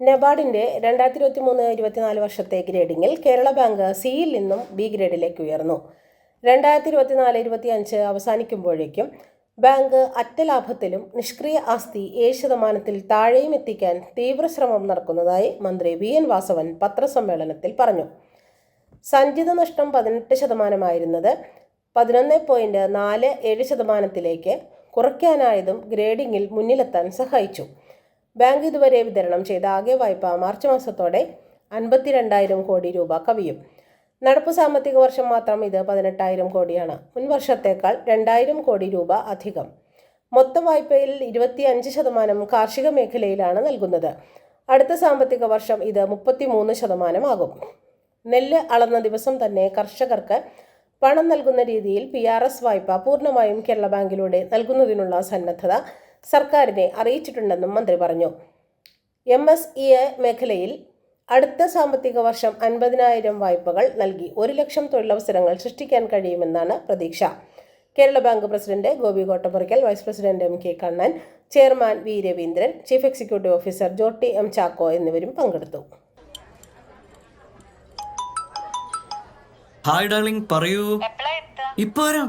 നബാർഡിന്റെ രണ്ടായിരത്തി ഇരുപത്തി മൂന്ന് ഇരുപത്തിനാല് വർഷത്തെ ഗ്രേഡിങ്ങിൽ കേരള ബാങ്ക് സിയിൽ നിന്നും ബി ഗ്രേഡിലേക്ക് ഉയർന്നു. രണ്ടായിരത്തി ഇരുപത്തിനാല് ഇരുപത്തിയഞ്ച് അവസാനിക്കുമ്പോഴേക്കും ബാങ്ക് അറ്റലാഭത്തിലും നിഷ്ക്രിയ ആസ്തി ഏഴ് ശതമാനത്തിൽ താഴെയും എത്തിക്കാൻ തീവ്രശ്രമം നടക്കുന്നതായി മന്ത്രി വി എൻ വാസവൻ പത്രസമ്മേളനത്തിൽ പറഞ്ഞു. സഞ്ചിത നഷ്ടം പതിനെട്ട് ശതമാനമായിരുന്നത് പതിനൊന്ന് പോയിന്റ് നാല് ഏഴ് ശതമാനത്തിലേക്ക് കുറയ്ക്കാനായതും ഗ്രേഡിങ്ങിൽ മുന്നിലെത്താൻ സഹായിച്ചു. ബാങ്ക് ഇതുവരെ വിതരണം ചെയ്ത ആകെ വായ്പ മാർച്ച് മാസത്തോടെ അൻപത്തിരണ്ടായിരം കോടി രൂപ കവിയും. നടപ്പ് സാമ്പത്തിക വർഷം മാത്രം ഇത് പതിനെട്ടായിരം കോടിയാണ്. മുൻ വർഷത്തേക്കാൾ രണ്ടായിരം കോടി രൂപ അധികം. മൊത്തം വായ്പയിൽ ഇരുപത്തി അഞ്ച് ശതമാനം കാർഷിക മേഖലയിലാണ് നൽകുന്നത്. അടുത്ത സാമ്പത്തിക വർഷം ഇത് മുപ്പത്തിമൂന്ന് ശതമാനമാകും. നെല്ല് അളന്ന ദിവസം തന്നെ കർഷകർക്ക് പണം നൽകുന്ന രീതിയിൽ പി ആർ എസ് വായ്പ പൂർണമായും കേരള ബാങ്കിലൂടെ നൽകുന്നതിനുള്ള സന്നദ്ധത സർക്കാരിനെ അറിയിച്ചിട്ടുണ്ടെന്നും മന്ത്രി പറഞ്ഞു. എം എസ് ഇ എ മേഖലയിൽ അടുത്ത സാമ്പത്തിക വർഷം അൻപതിനായിരം വായ്പകൾ നൽകി ഒരു ലക്ഷം തൊഴിലവസരങ്ങൾ സൃഷ്ടിക്കാൻ കഴിയുമെന്നാണ് പ്രതീക്ഷ. Kerala bank president Gopi Kottappurakkal vice president M K Kannan chairman V Raveendran chief executive officer Jotty M Chacko എന്നിവരും പങ്കെടുത്തു. ഹായ് ഡാർലിംഗ് പറയൂ? ഇപ്പൊ വരാം.